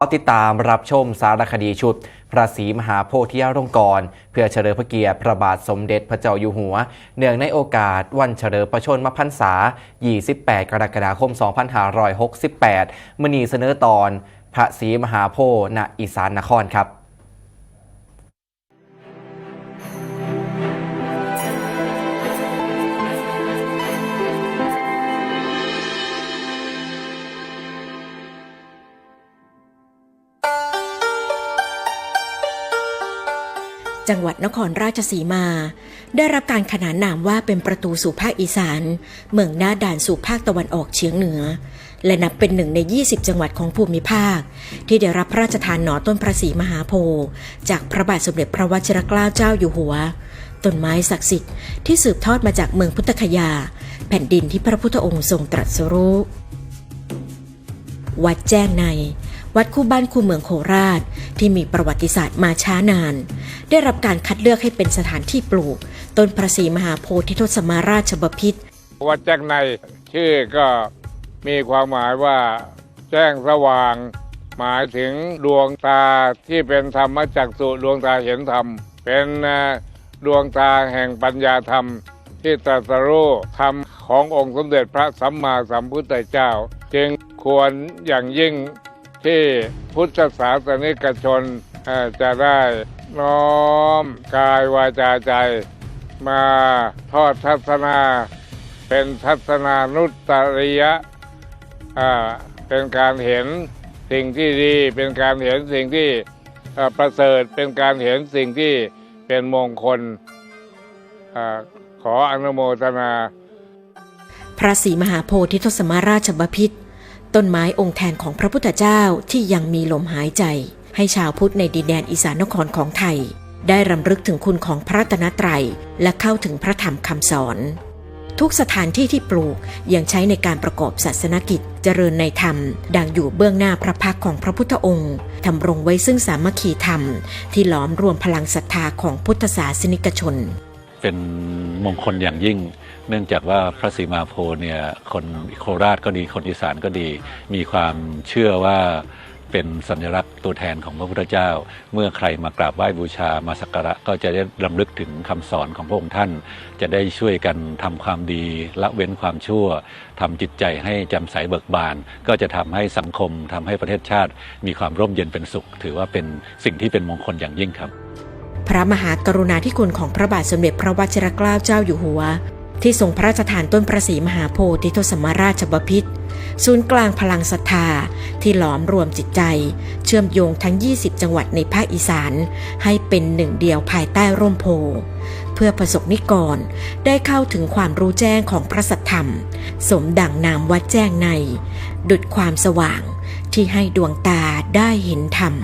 ติดตามรับชมสารคดีชุด พระศรีมหาโพธิยารงกรณ์เพื่อเฉลิมพระเกียรติพระบาทสมเด็จพระเจ้าอยู่หัว เนื่องในโอกาสวันเฉลิมพระชนมพรรษา 28 กรกฎาคม 2568มณีเสนอตอน พระศรีมหาโพธิ์ณอีสานนครครับ จังหวัดนครราชสีมา ได้รับการขนานนามว่าเป็นประตูสู่ภาคอีสาน เมืองหน้าด่านสู่ภาคตะวันออกเฉียงเหนือ และนับเป็นหนึ่งใน 20 จังหวัดของภูมิภาค ที่ได้รับพระราชทานหนอต้นพระศรีมหาโพธิ์จากพระบาทสมเด็จพระวชิรเกล้าเจ้าอยู่หัวต้นไม้ศักดิ์สิทธิ์ที่สืบทอดมาจากเมืองพุทธคยา แผ่นดินที่พระพุทธองค์ทรงตรัสรู้วัดแจ้งใน วัดคู่บ้านคู่เมืองโคราช ที่มีประวัติศาสตร์มาช้านาน ได้รับการคัดเลือกให้เป็นสถานที่ปลูก ต้นพระศรีมหาโพธิทศมาราชบพิตรวัดแจ้งในชื่อก็มีความหมายว่าแจ้งสว่าง หมายถึงดวงตาที่เป็นธรรมจักสุดวงตาเห็นธรรม เป็นดวงตาแห่งปัญญาธรรม ที่ตรัสรู้ธรรมขององค์สมเด็จพระสัมมาสัมพุทธเจ้า จึงควรอย่างยิ่ง ที่พุทธศาสนิกชนจะได้น้อมกายวาจาใจ มาทอดทัศนา เป็นทัศนานุตริยะอ่าเป็นการเห็นสิ่งที่ดี เป็นการเห็นสิ่งที่ประเสริฐเป็นการเห็นสิ่งที่เป็นมงคลอขออนุโมทนา พระศรีมหาโพธิทศมาราชบพิตร ต้นไม้องค์แทนของพระพุทธเจ้าที่ยังมีลมหายใจ ให้ชาวพุทธในดินแดนอีสานนครของไทย ได้รำลึกถึงคุณของพระตนตรัยและเข้าถึงพระธรรมคำสอน ทุกสถานที่ที่ปลูกยังใช้ในการประกอบศาสนกิจเจริญในธรรม ดังอยู่เบื้องหน้าพระพักของพระพุทธองค์ทำรงไว้ซึ่งสามัคคีธรรม ที่หลอมรวมพลังศรัทธาของพุทธศาสนิกชน เป็นมงคลอย่างยิ่ง เนื่องจากว่าพระศรีมาโพเนี่ยคนโคราชก็ดีคนอีสานก็ดี มีความเชื่อว่าเป็นสัญลักษณ์ตัวแทนของพระพุทธเจ้า เมื่อใครมากราบไหว้บูชามาสักการะก็จะได้รำลึกถึงคำสอนของพระองค์ท่าน จะได้ช่วยกันทำความดีละเว้นความชั่วทำจิตใจให้แจำใสเบิกบาน ก็จะทำให้สังคมทำให้ประเทศชาติ มีความร่มเย็นเป็นสุข ถือว่าเป็นสิ่งที่เป็นมงคลอย่างยิ่งครับ พระมหากรุณาธิคุณของพระบาทสมเด็จพระวชิรเกล้าเจ้าอยู่หัว ที่ทรงพระราชทานต้นพระศรีมหาโพธิทศมาราชบพิตรศูนย์กลางพลังศรัทธาที่หลอมรวมจิตใจ เชื่อมโยงทั้ง 20 จังหวัดในภาคอีสาน ให้เป็นหนึ่งเดียวภายใต้ร่มโพ เพื่อประสบนิกร ได้เข้าถึงความรู้แจ้งของพระสัทธรรม สมดั่งนามวัดแจ้งใน ดุดความสว่างที่ให้ดวงตาได้เห็นธรรม